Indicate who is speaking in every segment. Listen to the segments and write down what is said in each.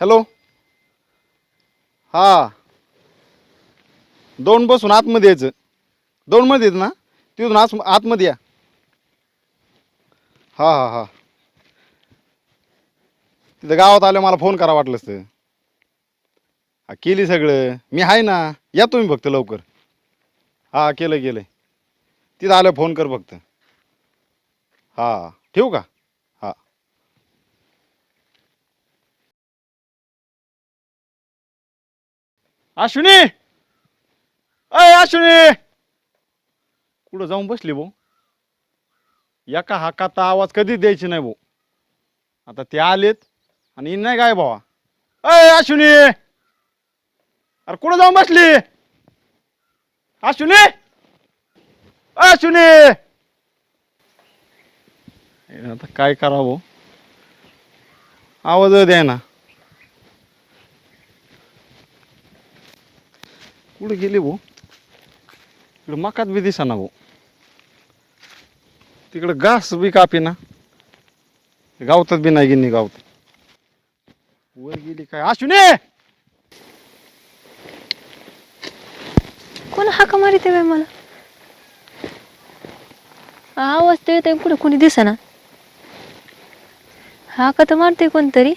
Speaker 1: Hello. हां. दोन बसून आतमध्ये यायचं. दोन मध्ये येत ना? तिथून आत आतमध्ये या. हां हां हां. तिथं गावात आलं मला फोन करा वाटलंच तर. हा केली सगळं. मी आहे ना. या तुम्ही फक्त लवकर. हां केलं केलं तिथं आलं फोन कर फक्त. हां ठेवू का? अश्विनी अय अश्विनी कुठं जाऊन बसली भाऊ? एका हाकात आवाज कधीच द्यायची नाही भाऊ. आता ते आलेत आणि नाही काय भावा. अय अश्विनी अरे कुठं जाऊन बसली? अश्विनी अश्विनी आता काय करावं? भाऊ आवाज द्याय ना कुठे गेली भाऊ. इकडे मकात बी दिसा ना भाऊ. तिकडं घास बी कापी ना गावतात बी नाही गिन्नी गावत. वर गेली काय? अश्विनी
Speaker 2: कोण हाका मारित बाई मला? आवाज तर येतोय कुठं कोणी दिसेना? हाका तर मारते कोणतरी.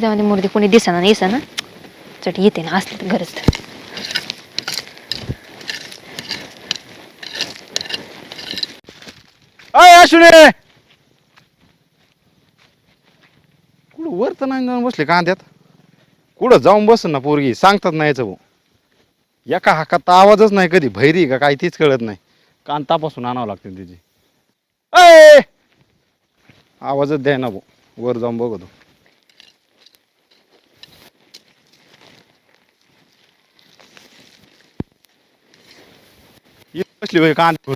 Speaker 2: जाऊ दे मुर्दी कोणी दिसेना नाही ना चट येते ना असली तर गरज तर.
Speaker 1: अय अश्विनी कुठं वर तर नाही जाऊन बसले कांद्यात कुठं जाऊन बस ना पोरगी? सांगतात नाही याचं भाऊ. एका हाकात आवाजच नाही कधी. भैरी का काय तीच कळत नाही. कान तापासून आणावं लागते तिची अय! आवाजच द्याय ना भाऊ. वर जाऊन बघतो. इथं बसली भाई कांद्या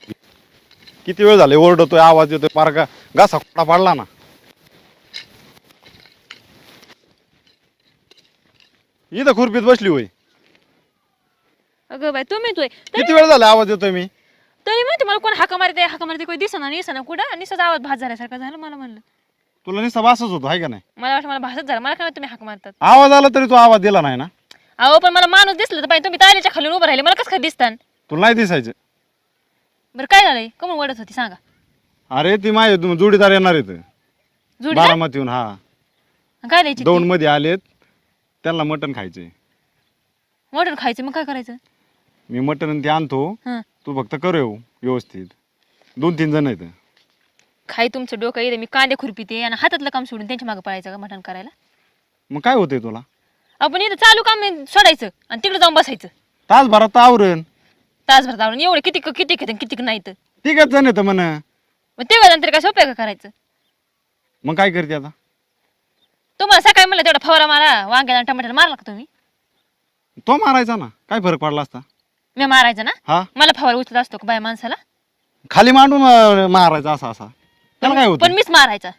Speaker 1: किती वेळ झाले? ओरडतोय आवाज येतोय पार गा घासा कोडा पाडला ना. इथं खुरपीत बसली होय.
Speaker 2: अगं बाई तुम्ही तू
Speaker 1: किती वेळ झाला आवाज येतोय मी?
Speaker 2: तरी माहिती मला कोण हाका मारते हाका मारते कोणी दिसना नाही दिसना कुठं निसाच आवाज भात झाल्यासारखं झालं मला म्हणलं.
Speaker 1: तुला नुसता वासच होतो आहे का नाही?
Speaker 2: मला वाटतं मला भासच झालं. मला काय माहिती तुम्ही हाक मारतात.
Speaker 1: आवाज आला तरी तू आवाज दिला नाही ना?
Speaker 2: अहो पण मला माणूस दिसलं तर पाहिजे तुम्ही तारेच्या खाली उभं राहिले मला कसं काय दिसतान?
Speaker 1: तुला नाही दिसायचं.
Speaker 2: बरं काय झालंय? कमून ओढत होती सांगा.
Speaker 1: अरे ती माझे तू- जोडीदार येणार आहेत
Speaker 2: जुडी
Speaker 1: बारामतीहून हा.
Speaker 2: काय द्यायची
Speaker 1: दोन मध्ये आलेत. त्यांना मटण खायचंय.
Speaker 2: मटण खायचं मग काय करायचं?
Speaker 1: मी मटण आणि ते आणतो.
Speaker 2: हं.
Speaker 1: तू फक्त कर येऊ व्यवस्थित. दोन तीन जण आहेत.
Speaker 2: खाई तुमचं डोकं येते मी कांदे खुरपीते आणि हातातलं काम सोडून त्यांच्या मागे पळायचं का मटण करायला?
Speaker 1: मग काय होतंय तुला?
Speaker 2: आपण इथं चालू काम सोडायचं आणि तिकडे जाऊन बसायचं.
Speaker 1: तासभरात तर आवरण
Speaker 2: तासभर जाऊन एवढे किती किती किती किती नाही तर
Speaker 1: ठीकच जण येतं म्हण.
Speaker 2: मग ते नंतर काय सोपं का करायचं?
Speaker 1: मग काय करते आता?
Speaker 2: तुम्हाला सकाळी म्हणलं तेवढा फवारा मारा वांग्याला आणि टमाट्याला मारला का तुम्ही?
Speaker 1: तो मारायचा ना. काय फरक पडला असता?
Speaker 2: मी मारायचं ना?
Speaker 1: हा.
Speaker 2: मला फवारा उचलत असतो का बाय माणसाला?
Speaker 1: खाली मांडून अं, मारायचा असा असा. त्याला काय
Speaker 2: पण
Speaker 1: होतं
Speaker 2: मीच मारायचा.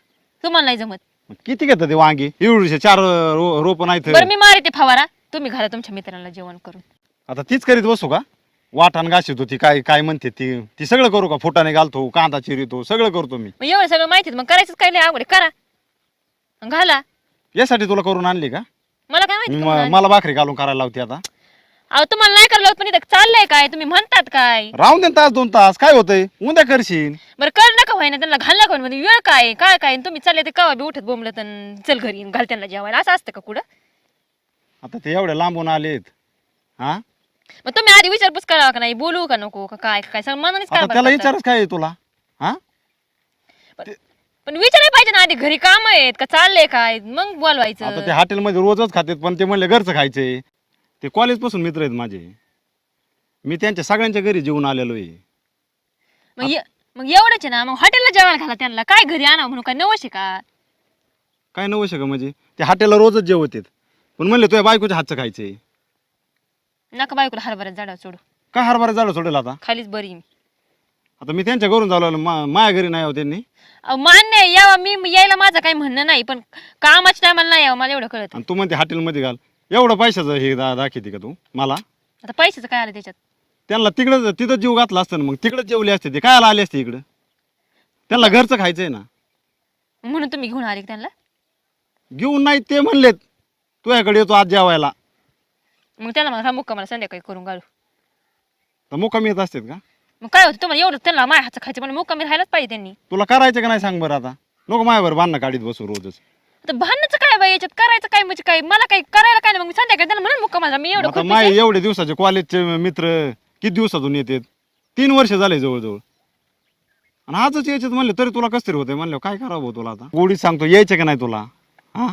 Speaker 2: तुम्हाला नाही जमत.
Speaker 1: किती घेतात ते वांगी? एवढीशे चार रोप नाहीत.
Speaker 2: बरं मी मारते फवारा. तुम्ही घाला तुमच्या मित्रांना जेवण करून.
Speaker 1: आता तीच करीत बसू का? वाटाण घासीत होती काय काय म्हणते ती? ती सगळं करू का? फुटाने घालतो कांदा चिरितो सगळं करतो मी.
Speaker 2: मग एवढं सगळं माहिती मग करायचंच काय लय आवड आहे, करा. घाला.
Speaker 1: यासाठी तुला करून आणली का?
Speaker 2: मला काय माहिती
Speaker 1: म-
Speaker 2: तुम्हाला?
Speaker 1: मला भाकरी घालून करायला लावते आता.
Speaker 2: अहो तुम्हाला नाही करायला लावत, पण इथं चाललंय काय? तुम्ही म्हणतात काय?
Speaker 1: राहून दे ना तास दोन तास. काय होतंय? उद्या करशील.
Speaker 2: बरं कर नका व्हायना त्यांना घाल नका म्हणजे वेळ काय? आहे, काय काय? तुम्ही चालले ते कवा बी उठत बोंबलं तर चल घरी घाल त्यांना जेवायला. असं असतं का कुठं?
Speaker 1: आता ते एवढे लांबून आलेत. हा?
Speaker 2: मग तुम्ही आधी विचारपूस करावा का नाही? बोलू का नको का काय काय? सगळं मनानेच
Speaker 1: आता त्याला विचारच काय आहे तुला? हा?
Speaker 2: पण विचारायला पाहिजे ना आधी. घरी काम आहेत का? चाललंय काय? मग
Speaker 1: आता ते
Speaker 2: बोलवायचं
Speaker 1: हॉटेलमध्ये रोजच खातात पण ते म्हणले घरचं खायचंय. ते कॉलेजपासून मित्र आहेत माझे. मी त्यांच्या सगळ्यांच्या घरी जेवून आलेलो आहे.
Speaker 2: मग ये- मग एवढंच आहे ना? मग हॉटेलला जेवायला घाला त्यांना. काय घरी आणा म्हणून? काय नवश आहे का?
Speaker 1: काय नवं का म्हणजे? ते हॉटेलला रोजच जेवत आहेत. पण म्हणले तुझ्या बायकोच्या हातचं खायचंय.
Speaker 2: नका बायकोला हरभऱ्यात झाडा सोडू.
Speaker 1: काय हरभरा झालं सोडेल आता?
Speaker 2: खालीच बरी आहे मी.
Speaker 1: आता मी त्यांच्या घरून चालवलं मा माझ्या घरी नाही हो त्यांनी.
Speaker 2: अहो, मान्य आहे. यावा मी यायला माझं काही म्हणणं नाही पण कामाच्या टायमाला नाही यावं मला एवढं कळत
Speaker 1: आणि तू म्हणते हॉटेलमध्ये घाल. एवढं पैशाचं हे दा दाखवते का तू? मला?
Speaker 2: आता पैशाचं काय आलं त्याच्यात?
Speaker 1: त्यांना तिकडं तिथं जीव घातला असतं ना मग तिकडे जेवले असते ते. काय आले असते इकडं? त्यांना घरचं खायचंय ना.
Speaker 2: म्हणून तुम्ही घेऊन आले का त्यांना?
Speaker 1: घेऊन नाही ते म्हणलेत. तुझ्याकडे येतो आज जेवायला.
Speaker 2: मग त्याला मला मुक्का मला संध्याकाळी करून घालू.
Speaker 1: तर मुक्कामी येत असतात का?
Speaker 2: मग काय होतं तुम्हाला एवढं त्यांना माझ्या हातचं खायचं पण मुक्का मी राहायलाच पाहिजे त्यांनी.
Speaker 1: तुला करायचं का नाही सांग बरं आता? नको माझ्यावर बांधणं काढीत बसू रोजच.
Speaker 2: आता भांडणचं काय बाई याच्यात करायचं काय म्हणजे काय? मला काय करायला काय नाही मग मी संध्याकाळी त्याला म्हणून मुक्का माझा मी एवढं
Speaker 1: आता
Speaker 2: खुरपीचे.
Speaker 1: माय एवढे दिवसाचे कॉलेजचे मित्र किती दिवसातून येतात? तीन वर्ष झाले जवळजवळ. आणि आजच यायच्यात म्हणले तरी तुला कसं तरी होते म्हणलं काय करावं भाऊ तुला आता? गोडीत सांगतो यायचं का नाही तुला? हा?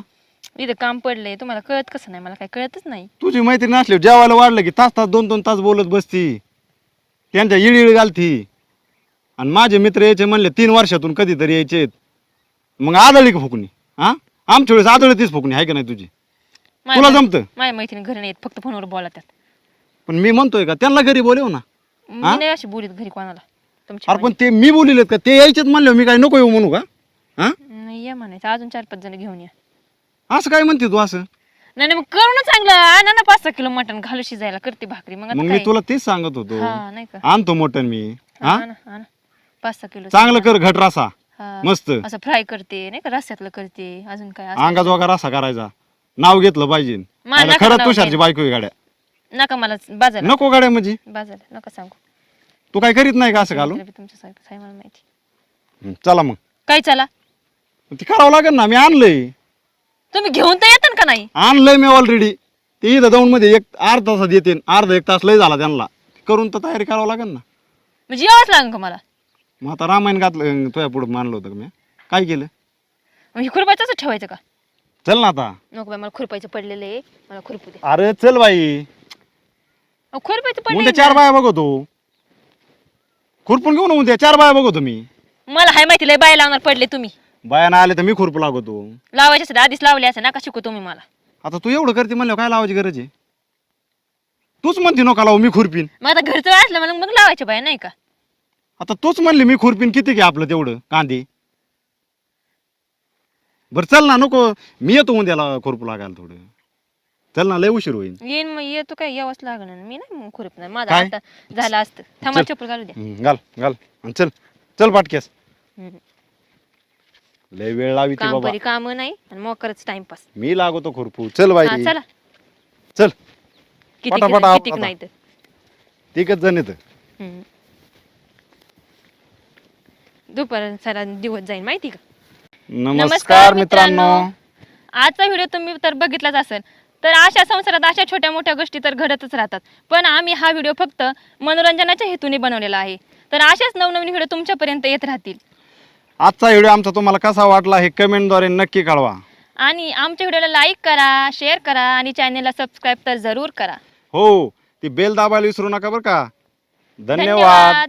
Speaker 2: इथं काम पडलंय तुम्हाला कळत कसं नाही? मला काय कळतच नाही.
Speaker 1: तुझी मैत्रीण असली जेवायला वाढलं की तास तास दोन दोन तास बोलत बसती. त्यांच्या इळीळ घालती. आणि माझे मित्र यायचे म्हणले तीन वर्षातून कधीतरी यायचे मग आदळली का फुकणी? हा? आमच्या वेळेस आदळतीच फुकणी आहे का नाही तुझी? तुला जमतं?
Speaker 2: माझ्या मैत्रिणी घरी नाही फक्त फोनवर बोलतात.
Speaker 1: पण मी म्हणतोय का त्यांना घरी बोलव ना.
Speaker 2: मी नाही अशी बोलीत घरी कोणाला
Speaker 1: अरे पण ते मी बोलिलेत का? ते यायचेत म्हणले मी काय नको येऊ म्हणू का? हा.
Speaker 2: नाही या म्हणायचं. अजून चार पाच जण घेऊन या.
Speaker 1: असं काय म्हणते तू असं?
Speaker 2: नाही नाही, मग करू ना चांगलं. आणा ना पाच सहा किलो मटण घालू शिजायला. करते भाकरी. मग आता
Speaker 1: मग मी
Speaker 2: काय?
Speaker 1: तुला तेच सांगत होतो.
Speaker 2: हा नाही का?
Speaker 1: आणतो मटन मी.
Speaker 2: हा, आणा, आणा. पाच सहा किलो
Speaker 1: चांगलं कर घट रसा.
Speaker 2: हा.
Speaker 1: मस्त.
Speaker 2: असं फ्राय करते नाही का? रस्त्यातलं करते अजून काय असं.
Speaker 1: अंगात वगैरे रसा करायचा. नाव घेतलं पाहिजे.
Speaker 2: मला नका
Speaker 1: खरंच
Speaker 2: नाव
Speaker 1: तुषारची. बायको आहे गाड्या.
Speaker 2: नका मला बाजारला
Speaker 1: नको गाड्या म्हणजे.
Speaker 2: बाजारला नका सांगू.
Speaker 1: तू काय करीत नाही का असं घालून?
Speaker 2: तुमच्या माहिती.
Speaker 1: हं, चला मग.
Speaker 2: काय चला?
Speaker 1: ते करावं लागेल ना मी आणलंय.
Speaker 2: तुम्ही घेऊन तर येतात का नाही?
Speaker 1: आणलंय मी ऑलरेडी ते इथं जाऊन मध्ये एक अर्धा तासात येते अर्धा एक तास लय झाला त्यांना. करून तर तयारी करावं लागेल ना.
Speaker 2: म्हणजे यावंच लागेल का मला?
Speaker 1: मग आता रामायण घातलं तुझ्या पुढे मानलं होतं का मी? काय केलं?
Speaker 2: मग हे खुरपायचं ठेवायचं का?
Speaker 1: चल ना आता.
Speaker 2: नको बाई मला खुरपायचं पडलेलं आहे. मला खुरपू दे.
Speaker 1: अरे चल बाई.
Speaker 2: अहो, खुरपायचं
Speaker 1: उद्या
Speaker 2: पडले
Speaker 1: चार बाया बघतो. खुरपून घेऊ ना उद्या चार बाया बघतो मी.
Speaker 2: मला हाय माहिती लय बाय लावणार पडले तुम्ही.
Speaker 1: बायानं आले तर मी खुरपू लागतो.
Speaker 2: लावायचे असेल आधीच लावले असं नका शिकू तुम्ही मला.
Speaker 1: आता तू एवढं करते म्हणलं काय लावायची गरज आहे? तूच म्हणते नका लावू मी खुरपीन.
Speaker 2: मग आता घरचं असलं म्हणून मग लावायचे बाय नाही का?
Speaker 1: आता तूच म्हणली मी खुरपीन किती घे आपलं तेवढं कांदे? बरं चल ना नको मी येतो उद्याला खुरपू लागायला थोडं. चल ना लय उशीर होईल
Speaker 2: येईन मग येतो काय यावंच लागणार मी नाही मग खुरपणार माझं
Speaker 1: काय?
Speaker 2: आता झालं असतं. थांबा
Speaker 1: चल.
Speaker 2: चप्पल घालू द्या.
Speaker 1: घाल घाल. आणि चल चल पाटक्यास.
Speaker 2: हम्म.
Speaker 1: लय वेळ लावी ती
Speaker 2: काम
Speaker 1: बाबा.
Speaker 2: परी काम नाही आणि मग करत टाइमपास.
Speaker 1: मी लागतो खुरपू. चल बाई.
Speaker 2: चला.
Speaker 1: चल.
Speaker 2: किती
Speaker 1: पटापटा
Speaker 2: किती
Speaker 1: आता.
Speaker 2: नाही तर
Speaker 1: तिकच जण येतं
Speaker 2: हम्म. दुपार सारा दिवस जाईल माहिती का?
Speaker 1: नमस्कार मित्रांनो.
Speaker 2: आजचा व्हिडिओ तुम्ही तर बघितलाच असेल तर अशा संसारात अशा छोट्या मोठ्या गोष्टी तर घडतच राहतात. पण आम्ही हा व्हिडिओ फक्त मनोरंजनाच्या हेतूने बनवलेला आहे. तर अशाच नवनवीन व्हिडिओ तुमच्यापर्यंत येत राहतील.
Speaker 1: आजचा व्हिडिओ आमचा तुम्हाला कसा वाटला हे कमेंटद्वारे नक्की कळवा.
Speaker 2: आणि आमच्या व्हिडिओला लाईक करा शेअर करा आणि चॅनेलला सबस्क्राईब तर जरूर करा.
Speaker 1: हो ती बेल दाबायला विसरू नका बरं का. धन्यवाद.
Speaker 2: धन्यवाद.